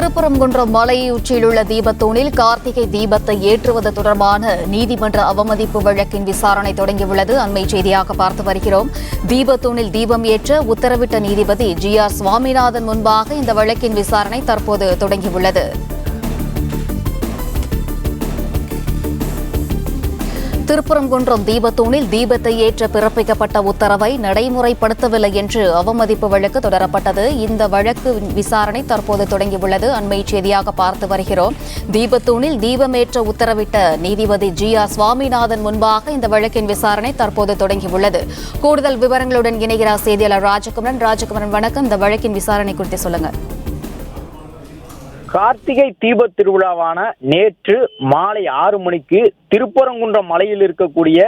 திருப்பரங்குன்றம் மலை உச்சியில் உள்ள தீபத்தூணில் கார்த்திகை தீபத்தை ஏற்றுவது தொடர்பான நீதிமன்ற அவமதிப்பு வழக்கின் விசாரணை தொடங்கியுள்ளது. அண்மை செய்தியாக பார்த்து வருகிறோம். தீபத்தூணில் தீபம் ஏற்ற உத்தரவிட்ட நீதிபதி ஜி ஆர் சுவாமிநாதன் முன்பாக இந்த வழக்கின் விசாரணை தற்போது தொடங்கியுள்ளது. திருப்பரங்குன்றம் தீபத்தூணில் தீபத்தை ஏற்ற பிறப்பிக்கப்பட்ட உத்தரவை நடைமுறைப்படுத்தவில்லை என்று அவமதிப்பு வழக்கு தொடரப்பட்டது. இந்த வழக்கு விசாரணை தற்போது தொடங்கியுள்ளது. அண்மை செய்தியாக பார்த்து வருகிறோம். தீபத்தூணில் தீபமேற்ற உத்தரவிட்ட நீதிபதி ஜி ஆர் சுவாமிநாதன் முன்பாக இந்த வழக்கின் விசாரணை தற்போது தொடங்கியுள்ளது. கூடுதல் விவரங்களுடன் இணைகிறார் செய்தியாளர் ராஜகுமரன். ராஜகுமரன் வணக்கம். இந்த வழக்கின் விசாரணை குறித்து சொல்லுங்கள். கார்த்திகை தீப திருவிழாவான நேற்று மாலை ஆறு மணிக்கு திருப்பரங்குன்றம் மலையில் இருக்கக்கூடிய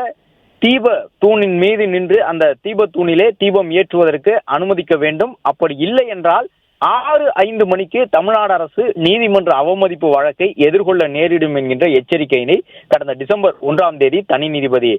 தீப தூணின் மீது நின்று அந்த தீப தூணிலே தீபம் ஏற்றுவதற்கு அனுமதிக்க வேண்டும். அப்படி இல்லை என்றால் ஆறு ஐந்து மணிக்கு தமிழ்நாடு அரசு நீதிமன்ற அவமதிப்பு வழக்கை எதிர்கொள்ள நேரிடும் என்கின்ற எச்சரிக்கையினை கடந்த டிசம்பர் ஒன்றாம் தேதி தனி நீதிபதி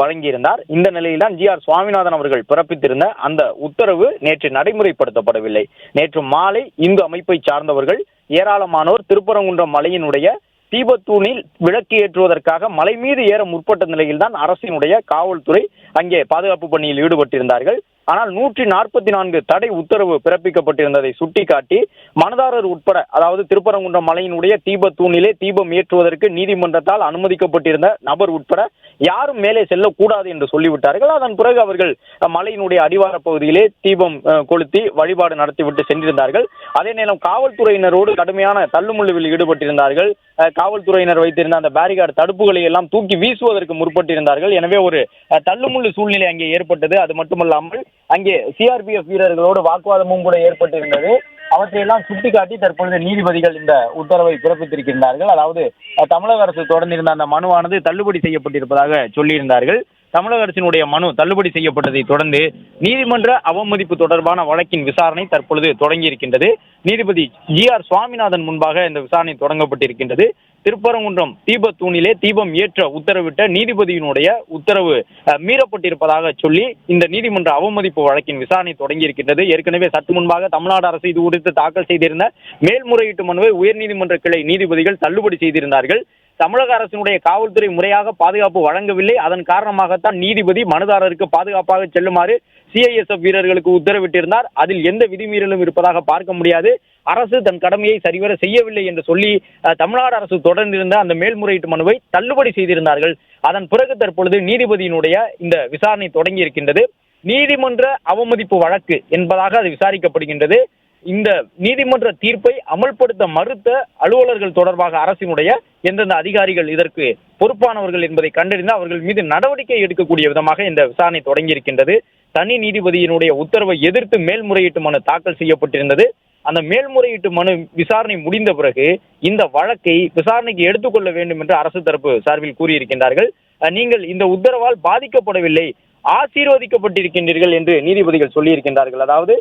வழங்கியிருந்தார். இந்த நிலையில்தான் ஜி ஆர் சுவாமிநாதன் அவர்கள் பிறப்பித்திருந்த அந்த உத்தரவு நேற்று நடைமுறைப்படுத்தப்படவில்லை. நேற்று மாலை இந்து அமைப்பை சார்ந்தவர்கள் ஏராளமானோர் திருப்பரங்குன்றம் மலையினுடைய தீபத்தூணில் விளக்கு ஏற்றுவதற்காக மலை மீது ஏற முற்பட்ட நிலையில்தான் அரசினுடைய காவல்துறை அங்கே பாதுகாப்பு பணியில் ஈடுபட்டிருந்தார்கள். ஆனால் நூற்றி நாற்பத்தி நான்கு தடை உத்தரவு பிறப்பிக்கப்பட்டிருந்ததை சுட்டிக்காட்டி மனதாரர் உட்பட அதாவது திருப்பரங்குன்றம் மலையினுடைய தீப தூணிலே தீபம் ஏற்றுவதற்கு நீதிமன்றத்தால் அனுமதிக்கப்பட்டிருந்த நபர் உட்பட யாரும் மேலே செல்லக்கூடாது என்று சொல்லிவிட்டார்கள். அதன் பிறகு அவர்கள் மலையினுடைய அடிவார பகுதியிலே தீபம் கொளுத்தி வழிபாடு நடத்திவிட்டு சென்றிருந்தார்கள். அதே நேரம் காவல்துறையினரோடு கடுமையான தள்ளுமுள்ளுவில் ஈடுபட்டிருந்தார்கள். அஹ், காவல்துறையினர் வைத்திருந்த அந்த பேரிகார்டு தடுப்புகளை எல்லாம் தூக்கி வீசுவதற்கு முற்பட்டிருந்தார்கள். எனவே ஒரு தள்ளுமுள்ளு சூழ்நிலை அங்கே ஏற்பட்டது. அது மட்டுமல்லாமல் அங்கே சிஆர்பிஎஃப் வீரர்களோடு வாக்குவாதமும் கூட ஏற்பட்டிருந்தது. அவற்றையெல்லாம் சுட்டிக்காட்டி தற்பொழுது நீதிபதிகள் இந்த உத்தரவை பிறப்பித்திருக்கின்றார்கள். அதாவது தமிழக அரசு தொடர்ந்திருந்த அந்த மனுவானது தள்ளுபடி செய்யப்பட்டிருப்பதாக சொல்லியிருந்தார்கள். தமிழக அரசினுடைய மனு தள்ளுபடி செய்யப்பட்டதை தொடர்ந்து நீதிமன்ற அவமதிப்பு தொடர்பான வழக்கின் விசாரணை தற்பொழுது தொடங்கி இருக்கின்றது நீதிபதி ஜி ஆர் சுவாமிநாதன் முன்பாக இந்த விசாரணை தொடங்கப்பட்டிருக்கின்றது. திருப்பரங்குன்றம் தீபத்தூணிலே தீபம் ஏற்ற உத்தரவிட்ட நீதிபதியினுடைய உத்தரவு அஹ், மீறப்பட்டிருப்பதாக சொல்லி இந்த நீதிமன்ற அவமதிப்பு வழக்கின் விசாரணை தொடங்கி இருக்கின்றது ஏற்கனவே சற்று முன்பாக தமிழ்நாடு அரசு இது குறித்து தாக்கல் செய்திருந்த மேல்முறையீட்டு மனுவை உயர்நீதிமன்ற கிளை நீதிபதிகள் தள்ளுபடி செய்திருந்தார்கள். தமிழக அரசினுடைய காவல்துறை முறையாக பாதுகாப்பு வழங்கவில்லை. அதன் காரணமாகத்தான் நீதிபதி மனுதாரருக்கு பாதுகாப்பாக செல்லுமாறு சிஐஎஸ்எஃப் வீரர்களுக்கு உத்தரவிட்டிருந்தார். அதில் எந்த விதிமீறலும் இருப்பதாக பார்க்க முடியாது. அரசு தன் கடமையை சரிவர செய்யவில்லை என்று சொல்லி அஹ், தமிழ்நாடு அரசு தொடர்ந்திருந்த அந்த மேல்முறையீட்டு மனுவை தள்ளுபடி செய்திருந்தார்கள். அதன் பிறகு தற்பொழுது நீதிபதியினுடைய இந்த விசாரணை தொடங்கி இருக்கின்றது நீதிமன்ற அவமதிப்பு வழக்கு என்பதாக அது விசாரிக்கப்படுகின்றது. இந்த நீதிமன்ற தீர்ப்பை அமல்படுத்த மறுத்த அலுவலர்கள் தொடர்பாக அரசினுடைய எந்தெந்த அதிகாரிகள் இதற்கு பொறுப்பானவர்கள் என்பதை கண்டறிந்து அவர்கள் மீது நடவடிக்கை எடுக்கக்கூடிய விதமாக இந்த விசாரணை தொடங்கி இருக்கின்றது தனி நீதிபதியினுடைய உத்தரவை எதிர்த்து மேல்முறையீட்டு மனு தாக்கல் செய்யப்பட்டிருந்தது. அந்த மேல்முறையீட்டு மனு விசாரணை முடிந்த பிறகு இந்த வழக்கை விசாரணைக்கு எடுத்துக்கொள்ள வேண்டும் என்று அரசு தரப்பு சார்பில் கூறியிருக்கின்றார்கள். நீங்கள் இந்த உத்தரவால் பாதிக்கப்படவில்லை. ஆசீர்வதிக்கப்பட்டிருக்கின்றீர்கள் என்று நீதிபதிகள் சொல்லியிருக்கின்றார்கள். அதாவது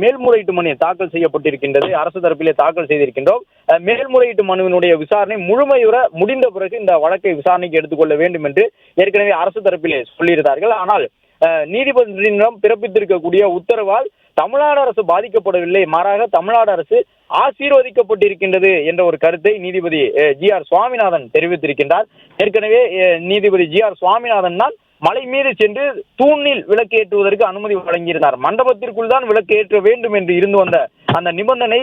மேல்முறையீட்டு மனு தாக்கல் செய்யப்பட்டிருக்கின்றது. அரசு தரப்பிலே தாக்கல் செய்திருக்கின்றோம். மேல்முறையீட்டு மனுவினுடைய விசாரணை முழுமையுற முடிந்த பிறகு இந்த வழக்கை விசாரணைக்கு எடுத்துக்கொள்ள வேண்டும் என்று ஏற்கனவே அரசு தரப்பிலே சொல்லியிருந்தார்கள். ஆனால் அஹ், நீதிபதியிடம் பிறப்பித்திருக்கக்கூடிய உத்தரவால் தமிழ்நாடு அரசு பாதிக்கப்படவில்லை. மாறாக தமிழ்நாடு அரசு ஆசீர்வதிக்கப்பட்டிருக்கின்றது என்ற ஒரு கருத்தை நீதிபதி ஜி ஆர் சுவாமிநாதன் தெரிவித்திருக்கின்றார். ஏற்கனவே அஹ், நீதிபதி ஜி ஆர் சுவாமிநாதன் தான் மலை மீது சென்று தூணில் விளக்கேற்றுவதற்கு அனுமதி வழங்கியிருந்தார். மண்டபத்திற்குள் தான் விளக்கேற்ற வேண்டும் என்று இருந்து வந்த அந்த நிபந்தனை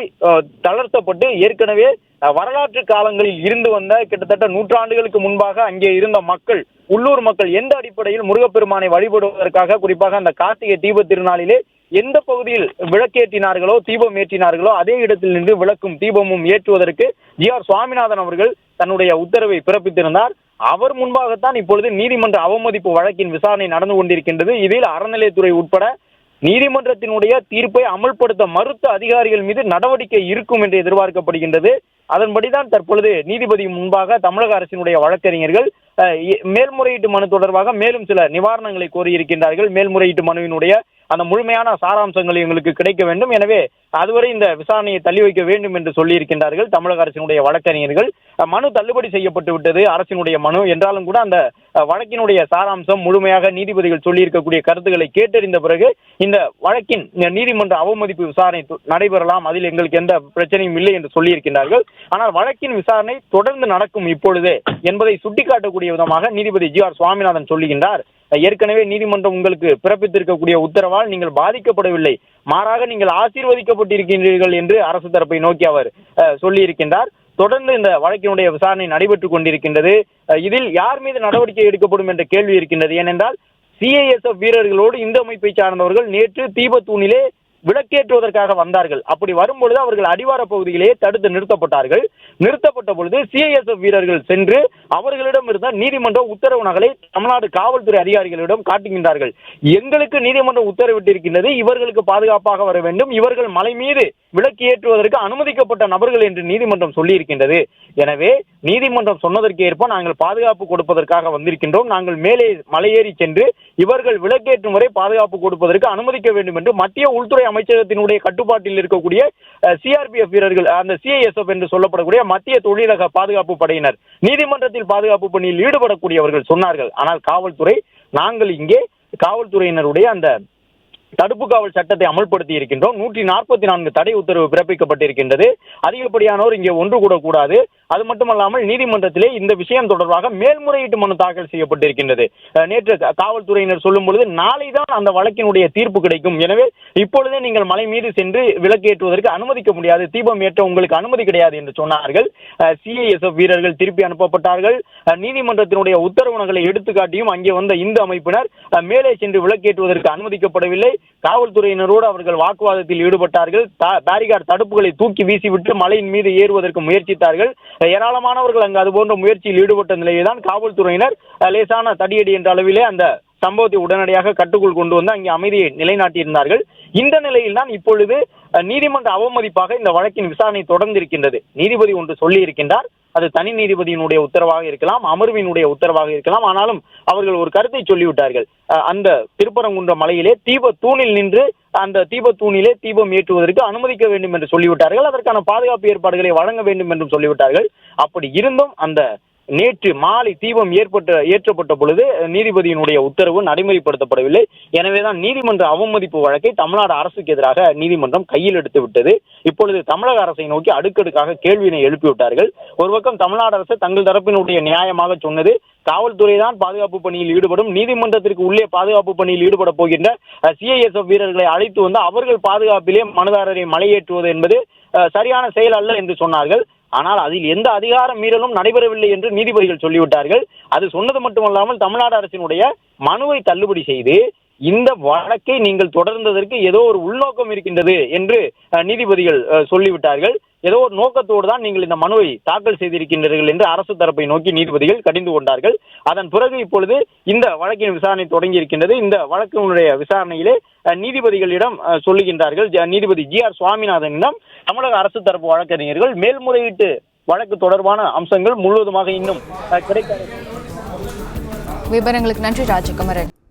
தளர்த்தப்பட்டு ஏற்கனவே அஹ், வரலாற்று காலங்களில் இருந்து வந்த கிட்டத்தட்ட நூற்றாண்டுகளுக்கு முன்பாக அங்கே இருந்த மக்கள் உள்ளூர் மக்கள் எந்த அடிப்படையில் முருகப்பெருமானை வழிபடுவதற்காக குறிப்பாக அந்த கார்த்திகை தீப திருநாளிலே எந்த பகுதியில் விளக்கேற்றினார்களோ தீபம் ஏற்றினார்களோ அதே இடத்தில் நின்று விளக்கும் தீபமும் ஏற்றுவதற்கு ஜி ஆர் சுவாமிநாதன் அவர்கள் தன்னுடைய உத்தரவை பிறப்பித்திருந்தார். அவர் முன்பாகத்தான் இப்பொழுது நீதிமன்ற அவமதிப்பு வழக்கின் விசாரணை நடந்து கொண்டிருக்கின்றது. இதில் அறநிலையத்துறை உட்பட நீதிமன்றத்தினுடைய தீர்ப்பை அமல்படுத்த மறுத்த அதிகாரிகள் மீது நடவடிக்கை இருக்கும் என்று எதிர்பார்க்கப்படுகின்றது. அதன்படிதான் தற்பொழுது நீதிபதி முன்பாக தமிழக அரசினுடைய வழக்கறிஞர்கள் மேல்முறையீட்டு மனு தொடர்பாக மேலும் சில நிவாரணங்களை கோரியிருக்கின்றார்கள். மேல்முறையீட்டு மனுவினுடைய அந்த முழுமையான சாராம்சங்கள் எங்களுக்கு கிடைக்க வேண்டும். எனவே அதுவரை இந்த விசாரணையை தள்ளி வைக்க வேண்டும் என்று சொல்லியிருக்கின்றார்கள் தமிழக அரசினுடைய வழக்கறிஞர்கள். மனு தள்ளுபடி செய்யப்பட்டு விட்டது. அரசினுடைய மனு என்றாலும் கூட அந்த வழக்கினுடைய சாராம்சம் முழுமையாக நீதிபதிகள் சொல்லியிருக்கக்கூடிய கருத்துக்களை கேட்டறிந்த பிறகு இந்த வழக்கின் நீதிமன்ற அவமதிப்பு விசாரணை நடைபெறலாம். அதில் எங்களுக்கு எந்த பிரச்சனையும் இல்லை என்று சொல்லியிருக்கின்றார்கள். ஆனால் வழக்கின் விசாரணை தொடர்ந்து நடக்கும் இப்பொழுதே என்பதை சுட்டிக்காட்டக்கூடிய விதமாக நீதிபதி ஜி ஆர் சுவாமிநாதன் சொல்லுகின்றார். ஏற்கனவே நீதிமன்றம் உங்களுக்கு பிறப்பித்திருக்கக்கூடிய உத்தரவால் நீங்கள் பாதிக்கப்படவில்லை. மாறாக நீங்கள் ஆசீர்வதிக்கப்பட்டிருக்கின்றீர்கள் என்று அரசு தரப்பை நோக்கி அவர் சொல்லியிருக்கின்றார். தொடர்ந்து இந்த வழக்கினுடைய விசாரணை நடைபெற்றுக் கொண்டிருக்கின்றது. இதில் யார் மீது நடவடிக்கை எடுக்கப்படும் என்ற கேள்வி இருக்கின்றது. ஏனென்றால் சிஐஎஸ்எஃப் வீரர்களோடு இந்த அமைப்பை சார்ந்தவர்கள் நேற்று தீபத்தூணிலே விளக்கேற்றுவதற்காக வந்தார்கள். அப்படி வரும்பொழுது அவர்கள் அடிவார பகுதியிலேயே தடுத்து நிறுத்தப்பட்டார்கள். நிறுத்தப்பட்ட பொழுது சிஐஎஸ்எஃப் வீரர்கள் சென்று அவர்களிடம் இருந்த நீதிமன்ற உத்தரவு நகலை தமிழ்நாடு காவல்துறை அதிகாரிகளிடம் காட்டுகின்றார்கள். எங்களுக்கு நீதிமன்றம் உத்தரவிட்டிருக்கின்றது இவர்களுக்கு பாதுகாப்பாக வர வேண்டும் இவர்கள் மலை மீது விளக்கு ஏற்றுவதற்கு அனுமதிக்கப்பட்ட நபர்கள் என்று நீதிமன்றம் சொல்லியிருக்கின்றது. எனவே நீதிமன்றம் சொன்னதற்கு ஏற்ப நாங்கள் பாதுகாப்பு கொடுப்பதற்காக வந்திருக்கின்றோம். நாங்கள் மேலே மலையேறி சென்று இவர்கள் விளக்கேற்றும் வரை பாதுகாப்பு கொடுப்பதற்கு அனுமதிக்க வேண்டும் என்று மத்திய உள்துறை அமைச்சகத்தினுடைய கட்டுப்பாட்டில் இருக்கக்கூடிய சிஆர்பிஎஃப் வீரர்கள் அந்த சிஐஎஸ்எஃப் என்று சொல்லப்படக்கூடிய மத்திய தொழிலக பாதுகாப்பு படையினர் நீதிமன்றத்தில் பாதுகாப்பு பணியில் ஈடுபடக்கூடியவர்கள் சொன்னார்கள். ஆனால் காவல்துறை நாங்கள் இங்கே காவல்துறையினருடைய அந்த தடுப்பு காவல் சட்டத்தை அமல்படுத்தி இருக்கின்றோம். நூற்றி நாற்பத்தி நான்கு தடை உத்தரவு பிறப்பிக்கப்பட்டிருக்கின்றது. அதிகப்படியானோர் இங்கே ஒன்று கூடக்கூடாது அது மட்டுமல்லாமல் நீதிமன்றத்திலே இந்த விஷயம் தொடர்பாக மேல்முறையீட்டு மனு தாக்கல் செய்யப்பட்டிருக்கின்றது. நேற்று காவல்துறையினர் சொல்லும் பொழுது நாளை தான் அந்த வழக்கினுடைய தீர்ப்பு கிடைக்கும். எனவே இப்பொழுதே நீங்கள் மலை மீது சென்று விளக்கேற்றுவதற்கு அனுமதிக்க முடியாது. தீபம் ஏற்ற உங்களுக்கு அனுமதி கிடையாது என்று சொன்னார்கள். சிஐஎஸ்எஃப் வீரர்கள் திருப்பி அனுப்பப்பட்டார்கள். நீதிமன்றத்தினுடைய உத்தரவுகளை எடுத்துக்காட்டியும் அங்கே வந்த இந்து அமைப்பினர் மேலே சென்று விளக்கேற்றுவதற்கு அனுமதிக்கப்படவில்லை. காவல்துறையினரோடு அவர்கள் வாக்குவாதத்தில் ஈடுபட்டார்கள். தா- பேரிகார்டு தடுப்புகளை தூக்கி வீசிவிட்டு மலையின் மீது ஏறுவதற்கு முயற்சித்தார்கள். ஏராளமானவர்கள் அங்கு அதுபோன்ற முயற்சியில் ஈடுபட்ட நிலையில்தான் காவல்துறையினர் லேசான தடியடி என்ற அளவிலே அந்த சம்பவத்தை உடனடியாக கட்டுக்குள் கொண்டு வந்து அங்கே அமைதியை நிலைநாட்டியிருந்தார்கள். இந்த நிலையில் தான் இப்பொழுது நீதிமன்ற அவமதிப்பாக இந்த வழக்கின் விசாரணை தொடர்ந்திருக்கின்றது. நீதிபதி ஒன்று சொல்லி இருக்கின்றார் அது தனி நீதிபதியினுடைய உத்தரவாக இருக்கலாம் அமர்வினுடைய உத்தரவாக இருக்கலாம். ஆனாலும் அவர்கள் ஒரு கருத்தை சொல்லிவிட்டார்கள். அஹ், அந்த திருப்பரங்குன்ற மலையிலே தீப தூணில் நின்று அந்த தீப தூணிலே தீபம் ஏற்றுவதற்கு அனுமதிக்க வேண்டும் என்று சொல்லிவிட்டார்கள். அதற்கான பாதுகாப்பு ஏற்பாடுகளை வழங்க வேண்டும் என்றும் சொல்லிவிட்டார்கள். அப்படி இருந்தும் அந்த நேற்று மாலை தீபம் ஏற்பட்ட ஏற்றப்பட்ட பொழுது நீதிபதியினுடைய உத்தரவு நடைமுறைப்படுத்தப்படவில்லை. எனவேதான் நீதிமன்ற அவமதிப்பு வழக்கை தமிழ்நாடு அரசுக்கு எதிராக நீதிமன்றம் கையில் எடுத்து விட்டது. இப்பொழுது தமிழக அரசை நோக்கி அடுக்கடுக்காக கேள்வியினை எழுப்பிவிட்டார்கள். ஒரு பக்கம் தமிழ்நாடு அரசு தங்கள் தரப்பினுடைய நியாயமாக சொன்னது காவல்துறை தான் பாதுகாப்பு பணியில் ஈடுபடும் நீதிமன்றத்திற்கு உள்ளே பாதுகாப்பு பணியில் ஈடுபட போகின்ற சிஐஎஸ்எஃப் வீரர்களை அழைத்து வந்து அவர்கள் பாதுகாப்பிலே மனுதாரரை மலையேற்றுவது என்பது சரியான செயல் அல்ல என்று சொன்னார்கள். ஆனால் அதில் எந்த அதிகார மீறலும் நடைபெறவில்லை என்று நீதிபதிகள் சொல்லிவிட்டார்கள். அது சொன்னது மட்டுமல்லாமல் தமிழ்நாடு அரசினுடைய மனுவை தள்ளுபடி செய்து இந்த வழக்கை நீங்கள் தொடர்ந்ததற்கு ஏதோ ஒரு உள்நோக்கம் இருக்கின்றது என்று நீதிபதிகள் அஹ், சொல்லிவிட்டார்கள். ஏதோ ஒரு நோக்கத்தோடு தான் நீங்கள் இந்த மனுவை தாக்கல் செய்திருக்கின்றீர்கள் என்று அரசு தரப்பை நோக்கி நீதிபதிகள் கடிந்து கொண்டார்கள். அதன் பிறகு இப்பொழுது இந்த வழக்கின் விசாரணை தொடங்கி இருக்கின்றது. இந்த வழக்கினுடைய விசாரணையிலே நீதிபதிகளிடம் சொல்லுகின்றார்கள். ஜ- நீதிபதி ஜி ஆர் சுவாமிநாதனிடம் தமிழக அரசு தரப்பு வழக்கறிஞர்கள் மேல்முறையீட்டு வழக்கு தொடர்பான அம்சங்கள் முழுவதுமாக இன்னும் கிடைக்காது விவரங்களுக்கு நன்றி ராஜகுமரன்.